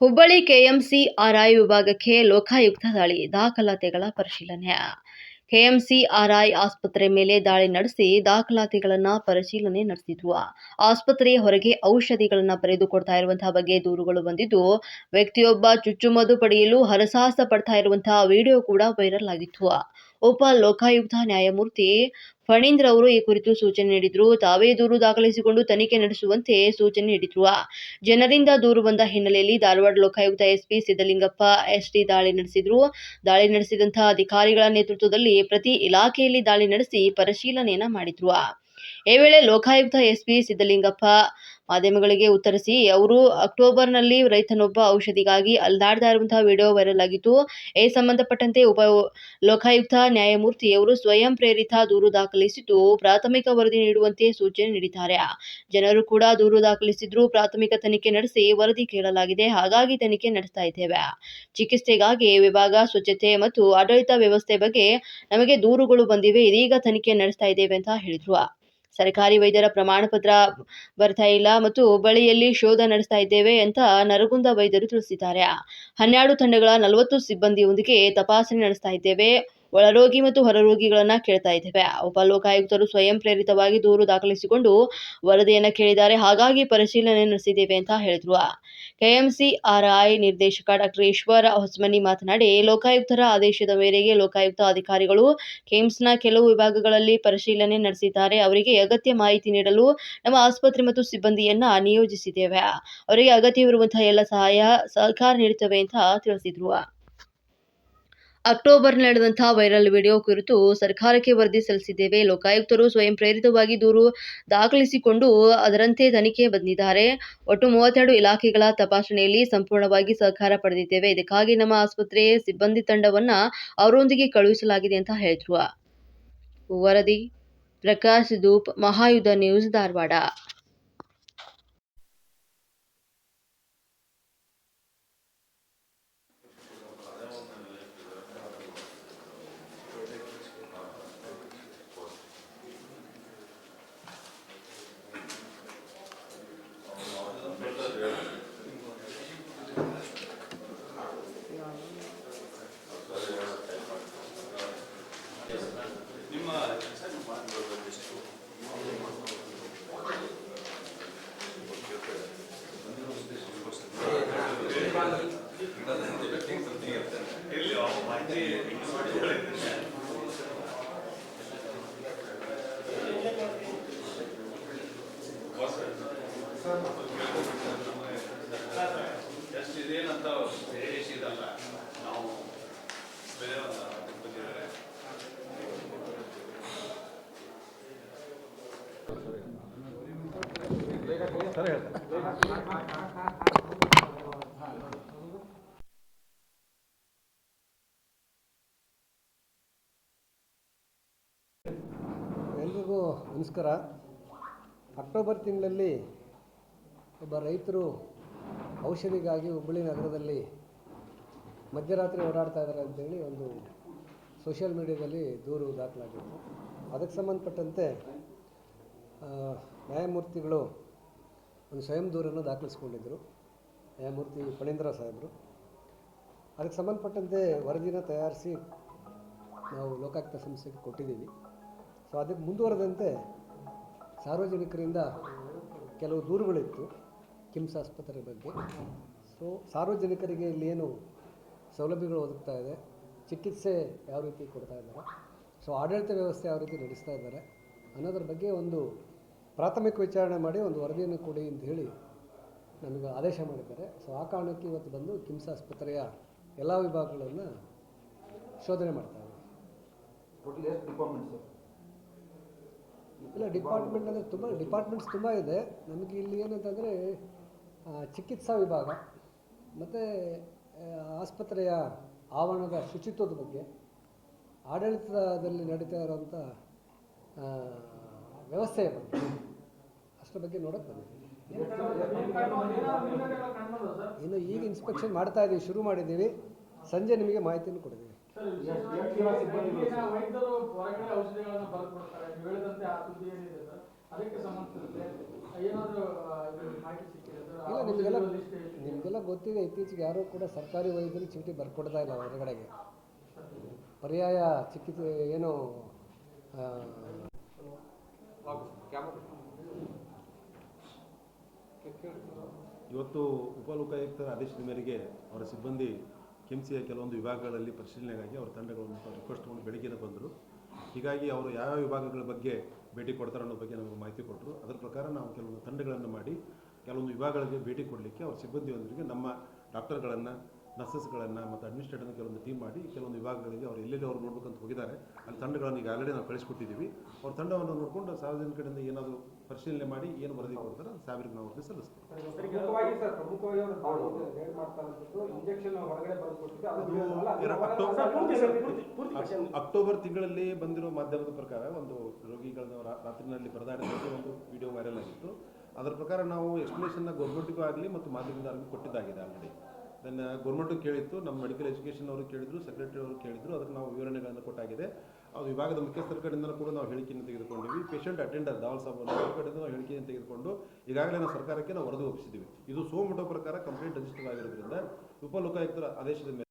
Hubballi KMC RI ವಿಭಾಗಕ್ಕೆ ಲೋಕಾಯುಕ್ತ ದಾಳಿ, ದಾಖಲಾತಿಗಳ ಪರಿಶೀಲನೆ. ಕೆಎಂಸಿ ಆರ್ಐ ಆಸ್ಪತ್ರೆ ಮೇಲೆ ದಾಳಿ ನಡೆಸಿ ದಾಖಲಾತಿಗಳನ್ನು ಪರಿಶೀಲನೆ ನಡೆಸಿದ್ವು. ಆಸ್ಪತ್ರೆಯ ಹೊರಗೆ ಔಷಧಿಗಳನ್ನು ಬರೆದು ಕೊಡ್ತಾ ಇರುವಂತಹ ಬಗ್ಗೆ ದೂರುಗಳು ಬಂದಿದ್ದು, ವ್ಯಕ್ತಿಯೊಬ್ಬ ಚುಚ್ಚುಮದ್ದು ಪಡೆಯಲು ಹರಸಾಹಸ ಪಡ್ತಾ ಇರುವಂತಹ ವಿಡಿಯೋ ಕೂಡ ವೈರಲ್ ಆಗಿತ್ತು. ಉಪ ಲೋಕಾಯುಕ್ತ ನ್ಯಾಯಮೂರ್ತಿ ಫಣೀಂದ್ರ ಅವರು ಈ ಕುರಿತು ಸೂಚನೆ ನೀಡಿದ್ರು. ತಾವೇ ದೂರು ದಾಖಲಿಸಿಕೊಂಡು ತನಿಖೆ ನಡೆಸುವಂತೆ ಸೂಚನೆ ನೀಡಿದ್ರು. ಜನರಿಂದ ದೂರು ಬಂದ ಹಿನ್ನೆಲೆಯಲ್ಲಿ ಧಾರವಾಡ ಲೋಕಾಯುಕ್ತ ಎಸ್ಪಿ ಸಿದ್ದಲಿಂಗಪ್ಪ ಎಸ್ಟಿ ದಾಳಿ ನಡೆಸಿದ್ರು. ದಾಳಿ ನಡೆಸಿದಂತಹ ಅಧಿಕಾರಿಗಳ ನೇತೃತ್ವದಲ್ಲಿ ಪ್ರತಿ ಇಲಾಖೆಯಲ್ಲಿ ದಾಳಿ ನಡೆಸಿ ಪರಿಶೀಲನೆಯನ್ನ ಮಾಡಿದ್ರು. ಈ ವೇಳೆ ಲೋಕಾಯುಕ್ತ ಎಸ್ಪಿ ಸಿದ್ದಲಿಂಗಪ್ಪ ಮಾಧ್ಯಮಗಳಿಗೆ ಉತ್ತರಿಸಿ, ಅವರು ಅಕ್ಟೋಬರ್ನಲ್ಲಿ ರೈತನೊಬ್ಬ ಔಷಧಿಗಾಗಿ ಅಲ್ದಾಡ್ತಾ ಇರುವಂತಹ ವಿಡಿಯೋ ವೈರಲ್ ಆಗಿತ್ತು. ಈ ಸಂಬಂಧಪಟ್ಟಂತೆ ಉಪ ಲೋಕಾಯುಕ್ತ ನ್ಯಾಯಮೂರ್ತಿ ಅವರು ಸ್ವಯಂ ಪ್ರೇರಿತ ದೂರು ದಾಖಲಿಸಿದ್ದು, ಪ್ರಾಥಮಿಕ ವರದಿ ನೀಡುವಂತೆ ಸೂಚನೆ ನೀಡಿದ್ದಾರೆ. ಜನರು ಕೂಡ ದೂರು ದಾಖಲಿಸಿದ್ರು, ಪ್ರಾಥಮಿಕ ತನಿಖೆ ನಡೆಸಿ ವರದಿ ಕೇಳಲಾಗಿದೆ. ಹಾಗಾಗಿ ತನಿಖೆ ನಡೆಸ್ತಾ ಇದ್ದೇವೆ. ಚಿಕಿತ್ಸೆಗಾಗಿ ವಿಭಾಗ ಸ್ವಚ್ಛತೆ ಮತ್ತು ಆಡಳಿತ ವ್ಯವಸ್ಥೆ ಬಗ್ಗೆ ನಮಗೆ ದೂರುಗಳು ಬಂದಿವೆ. ಇದೀಗ ತನಿಖೆ ನಡೆಸ್ತಾ ಇದ್ದೇವೆ ಅಂತ ಹೇಳಿದ್ರು. ಸರ್ಕಾರಿ ವೈದ್ಯರ ಪ್ರಮಾಣ ಪತ್ರ ಬರ್ತಾ ಇಲ್ಲ ಮತ್ತು ಬಳಿಯಲ್ಲಿ ಶೋಧ ನಡೆಸ್ತಾ ಇದ್ದೇವೆ ಅಂತ ನರಗುಂದ ವೈದ್ಯರು ತಿಳಿಸಿದ್ದಾರೆ. ಹನ್ನೆರಡು ತಂಡಗಳ ನಲವತ್ತು ಸಿಬ್ಬಂದಿಯೊಂದಿಗೆ ತಪಾಸಣೆ ನಡೆಸ್ತಾ ಇದ್ದೇವೆ. ಒಳರೋಗಿ ಮತ್ತು ಹೊರರೋಗಿಗಳನ್ನ ಕೇಳ್ತಾ ಇದ್ದೇವೆ. ಉಪ ಲೋಕಾಯುಕ್ತರು ಸ್ವಯಂ ಪ್ರೇರಿತವಾಗಿ ದೂರು ದಾಖಲಿಸಿಕೊಂಡು ವರದಿಯನ್ನು ಕೇಳಿದ್ದಾರೆ. ಹಾಗಾಗಿ ಪರಿಶೀಲನೆ ನಡೆಸಿದ್ದೇವೆ ಅಂತ ಹೇಳಿದ್ರು. ಕೆಎಂಸಿ ಆರ್ಐ ನಿರ್ದೇಶಕ ಡಾಕ್ಟರ್ ಈಶ್ವರ ಹೊಸಮನಿ ಮಾತನಾಡಿ, ಲೋಕಾಯುಕ್ತರ ಆದೇಶದ ಮೇರೆಗೆ ಲೋಕಾಯುಕ್ತ ಅಧಿಕಾರಿಗಳು ಕೇಮ್ಸ್ನ ಕೆಲವು ವಿಭಾಗಗಳಲ್ಲಿ ಪರಿಶೀಲನೆ ನಡೆಸಿದ್ದಾರೆ. ಅವರಿಗೆ ಅಗತ್ಯ ಮಾಹಿತಿ ನೀಡಲು ನಮ್ಮ ಆಸ್ಪತ್ರೆ ಮತ್ತು ಸಿಬ್ಬಂದಿಯನ್ನ ನಿಯೋಜಿಸಿದ್ದೇವೆ. ಅವರಿಗೆ ಅಗತ್ಯವಿರುವಂತಹ ಎಲ್ಲ ಸಹಾಯ ಸಹಕಾರ ನೀಡುತ್ತವೆ ಅಂತ ತಿಳಿಸಿದ್ರು. ಅಕ್ಟೋಬರ್ ನಡೆದಂತಹ ವೈರಲ್ ವಿಡಿಯೋ ಕುರಿತು ಸರ್ಕಾರಕ್ಕೆ ವರದಿ ಸಲ್ಲಿಸಿದ್ದೇವೆ. ಲೋಕಾಯುಕ್ತರು ಸ್ವಯಂ ಪ್ರೇರಿತವಾಗಿ ದೂರು ದಾಖಲಿಸಿಕೊಂಡು ಅದರಂತೆ ತನಿಖೆ ಬಂದಿದ್ದಾರೆ. ಒಟ್ಟು ಮೂವತ್ತೆರಡು ಇಲಾಖೆಗಳ ತಪಾಸಣೆಯಲ್ಲಿ ಸಂಪೂರ್ಣವಾಗಿ ಸಹಕಾರ ಪಡೆದಿದ್ದೇವೆ. ಇದಕ್ಕಾಗಿ ನಮ್ಮ ಆಸ್ಪತ್ರೆ ಸಿಬ್ಬಂದಿ ತಂಡವನ್ನ ಅವರೊಂದಿಗೆ ಕಳುಹಿಸಲಾಗಿದೆ ಅಂತ ಹೇಳಿದ್ರು. ವರದಿ ಪ್ರಕಾಶ್ ಧೂಪ್, ಮಹಾಯುಧ ನ್ಯೂಸ್ ಧಾರವಾಡ. ಎಲ್ರಿಗೂ ನಮಸ್ಕಾರ. ಅಕ್ಟೋಬರ್ ತಿಂಗಳಲ್ಲಿ ಒಬ್ಬ ರೈತರು ಔಷಧಿಗಾಗಿ ಹುಬ್ಬಳ್ಳಿ ನಗರದಲ್ಲಿ ಮಧ್ಯರಾತ್ರಿ ಓಡಾಡ್ತಾ ಇದ್ದಾರೆ ಅಂತೇಳಿ ಒಂದು ಸೋಷಿಯಲ್ ಮೀಡಿಯಾದಲ್ಲಿ ದೂರು ದಾಖಲಾಗಿತ್ತು. ಅದಕ್ಕೆ ಸಂಬಂಧಪಟ್ಟಂತೆ ನ್ಯಾಯಮೂರ್ತಿಗಳು ಒಂದು ಸ್ವಯಂ ದೂರನ್ನು ದಾಖಲಿಸ್ಕೊಂಡಿದ್ದರು. ನ್ಯಾಯಮೂರ್ತಿ ಫಣೀಂದ್ರ ಸಾಹೇಬರು. ಅದಕ್ಕೆ ಸಂಬಂಧಪಟ್ಟಂತೆ ವರದಿನ ತಯಾರಿಸಿ ನಾವು ಲೋಕಾಯುಕ್ತ ಸಂಸ್ಥೆಗೆ ಕೊಟ್ಟಿದ್ದೀವಿ. ಸೊ ಅದಕ್ಕೆ ಮುಂದುವರೆದಂತೆ ಸಾರ್ವಜನಿಕರಿಂದ ಕೆಲವು ದೂರುಗಳಿತ್ತು ಕಿಮ್ಸ್ ಆಸ್ಪತ್ರೆ ಬಗ್ಗೆ. ಸೊ ಸಾರ್ವಜನಿಕರಿಗೆ ಇಲ್ಲೇನು ಸೌಲಭ್ಯಗಳು ಒದಗ್ತಾ ಇದೆ, ಚಿಕಿತ್ಸೆ ಯಾವ ರೀತಿ ಕೊಡ್ತಾ ಇದ್ದಾರೆ. ಸೊ ಆಡಳಿತ ವ್ಯವಸ್ಥೆ ಯಾವ ರೀತಿ ನಡೆಸ್ತಾ ಇದ್ದಾರೆ ಅನ್ನೋದ್ರ ಬಗ್ಗೆ ಒಂದು ಪ್ರಾಥಮಿಕ ವಿಚಾರಣೆ ಮಾಡಿ ಒಂದು ವರದಿಯನ್ನು ಕೊಡಿ ಅಂತ ಹೇಳಿ ನನಗೆ ಆದೇಶ ಮಾಡಿದ್ದಾರೆ. ಸೊ ಆ ಕಾರಣಕ್ಕೆ ಇವತ್ತು ಬಂದು ಕಿಮ್ಸ್ ಆಸ್ಪತ್ರೆಯ ಎಲ್ಲ ವಿಭಾಗಗಳನ್ನು ಶೋಧನೆ ಮಾಡ್ತಾ ಇದ್ದೀವಿ ಇಲ್ಲ ಡಿಪಾರ್ಟ್ಮೆಂಟ್ ಅಂದರೆ ತುಂಬ ಡಿಪಾರ್ಟ್ಮೆಂಟ್ಸ್ ತುಂಬ ಇದೆ. ನಮಗೆ ಇಲ್ಲಿ ಏನಂತಂದರೆ ಚಿಕಿತ್ಸಾ ವಿಭಾಗ ಮತ್ತು ಆಸ್ಪತ್ರೆಯ ಆವರಣದ ಶುಚಿತ್ವದ ಬಗ್ಗೆ ಆಡಳಿತದಲ್ಲಿ ನಡೀತಾ ಇರೋಂಥ ವ್ಯವಸ್ಥೆಯ ಬಗ್ಗೆ. ಅಷ್ಟರ ಬಗ್ಗೆ ಬಂದಿದ್ದೀವಿ ಇನ್ನು ಈಗ ಇನ್ಸ್ಪೆಕ್ಷನ್ ಮಾಡ್ತಾ ಇದ್ದೀವಿ ಶುರು ಮಾಡಿದ್ದೀವಿ ಸಂಜೆ ನಿಮಗೆ ಮಾಹಿತಿಯನ್ನು ಸರ್? ಇಲ್ಲ ನಿಮಗೆಲ್ಲ. ನಿಮಗೆಲ್ಲ ಗೊತ್ತಿದೆ ಇತ್ತೀಚೆಗೆ ಯಾರೂ ಕೂಡ ಸರ್ಕಾರಿ ವೈದ್ಯರು ಚೀಟಿ ಬರ್ಕೊಡ್ತಾ ಇಲ್ಲ ಹೊರಗಡೆಗೆ ಪರ್ಯಾಯ ಚಿಕಿತ್ಸೆ ಏನು ಆ, ಇವತ್ತು ಉಪಲೋಕಾಯುಕ್ತರ ಆದೇಶದ ಮೇರೆಗೆ ಅವರ ಸಿಬ್ಬಂದಿ ಕೆಂಸಿಯ ಕೆಲವೊಂದು ವಿಭಾಗಗಳಲ್ಲಿ ಪರಿಶೀಲನೆಗಾಗಿ ಅವರ ತಂಡಗಳನ್ನು ರಿಕ್ವೆಸ್ಟ್ ತೊಗೊಂಡು ಬೆಳಗ್ಗೆನೇ ಬಂದರು. ಹೀಗಾಗಿ ಅವರು ಯಾವ ವಿಭಾಗಗಳ ಬಗ್ಗೆ ಭೇಟಿ ಕೊಡ್ತಾರೆ ಅನ್ನೋ ಬಗ್ಗೆ ನಮಗೆ ಮಾಹಿತಿ ಕೊಟ್ಟರು. ಅದರ ಪ್ರಕಾರ ನಾವು ಕೆಲವೊಂದು ತಂಡಗಳನ್ನು ಮಾಡಿ ಕೆಲವೊಂದು ವಿಭಾಗಗಳಿಗೆ ಭೇಟಿ ಕೊಡಲಿಕ್ಕೆ ಅವರ ಸಿಬ್ಬಂದಿಯೊಂದಿಗೆ ನಮ್ಮ ಡಾಕ್ಟರ್ಗಳನ್ನು ನರ್ಸಸ್ಗಳನ್ನು ಮತ್ತು ಅಡ್ಮಿನಿಸ್ಟ್ರೇಟರ್ನ ಕೆಲವೊಂದು ಟೀಮ್ ಮಾಡಿ ಕೆಲವೊಂದು ವಿಭಾಗಗಳಿಗೆ ಅವ್ರು ಎಲ್ಲೆಲ್ಲಿ ಅವ್ರು ನೋಡ್ಬೇಕಂತ ಹೋಗಿದ್ದಾರೆ ಅಲ್ಲಿ ತಂಡಗಳನ್ನು ಈಗ ಆಲ್ರೆಡಿ ನಾವು ಕಳಿಸ್ಕೊಟ್ಟಿದ್ದೀವಿ. ಅವ್ರ ತಂಡವನ್ನು ನೋಡಿಕೊಂಡು ಸಾರ್ವಜನಿಕರಿಂದ ಏನಾದರೂ ಪರಿಶೀಲನೆ ಮಾಡಿ ಏನು ವರದಿ ಕೊಡ್ತಾರೆ ಅದು ಸಾವಿರ ನಾವು ವರದಿ ಸಲ್ಲಿಸ್ತೀವಿ ಅಕ್ಟೋಬರ್ ತಿಂಗಳಲ್ಲಿ ಬಂದಿರೋ ಮಾಧ್ಯಮದ ಪ್ರಕಾರ ಒಂದು ರೋಗಿಗಳನ್ನ ರಾತ್ರಿನಲ್ಲಿ ಪರದಾಡಿದ ಒಂದು ವಿಡಿಯೋ ವೈರಲ್ ಆಗಿತ್ತು. ಅದರ ಪ್ರಕಾರ ನಾವು ಎಕ್ಸ್ಪ್ಲನೇಷನ್ನ ಗೌರ್ಮೆಂಟಿಗೂ ಆಗಲಿ ಮತ್ತು ಮಾಧ್ಯಮದವರಿಗೂ ಕೊಟ್ಟಿದ್ದಾಗಿದೆ ಆಲ್ರೆಡಿ ಅದನ್ನು ಗೌರ್ಮೆಂಟು ಕೇಳಿತ್ತು, ನಮ್ಮ ಮೆಡಿಕಲ್ ಎಜುಕೇಷನ್ ಅವರು ಕೇಳಿದ್ರು ಸೆಕ್ರೆಟರಿ ಅವರು ಕೇಳಿದ್ರು, ಅದಕ್ಕೆ ನಾವು ವಿವರಣೆಗಳನ್ನು ಕೊಟ್ಟಾಗಿದೆ. ಆ ವಿಭಾಗದ ಮುಖ್ಯಸ್ಥರ ಕಡೆಯಿಂದ ಕೂಡ ನಾವು ಹೇಳಿಕೆಯನ್ನು ತೆಗೆದುಕೊಂಡಿವಿ ಪೇಷಂಟ್ ಅಟೆಂಡರ್ ದಾವಲ್ ಸಾಬ್ ಅವರ ಕಡೆಯಿಂದ ನಾವು ಹೇಳಿಕೆಯನ್ನು ತೆಗೆದುಕೊಂಡು ಈಗಾಗಲೇ ನಾವು ಸರ್ಕಾರಕ್ಕೆ ನಾವು ವರದಿ ಒಪ್ಪಿಸಿದ್ದೀವಿ. ಇದು ಸೋಮಟೋ ಪ್ರಕಾರ ಕಂಪ್ಲೇಂಟ್ ರಿಜಿಸ್ಟರ್ ಆಗಿರೋದ್ರಿಂದ ಉಪಲೋಕಾಯುಕ್ತರ ಆದೇಶದ ಮೇಲೆ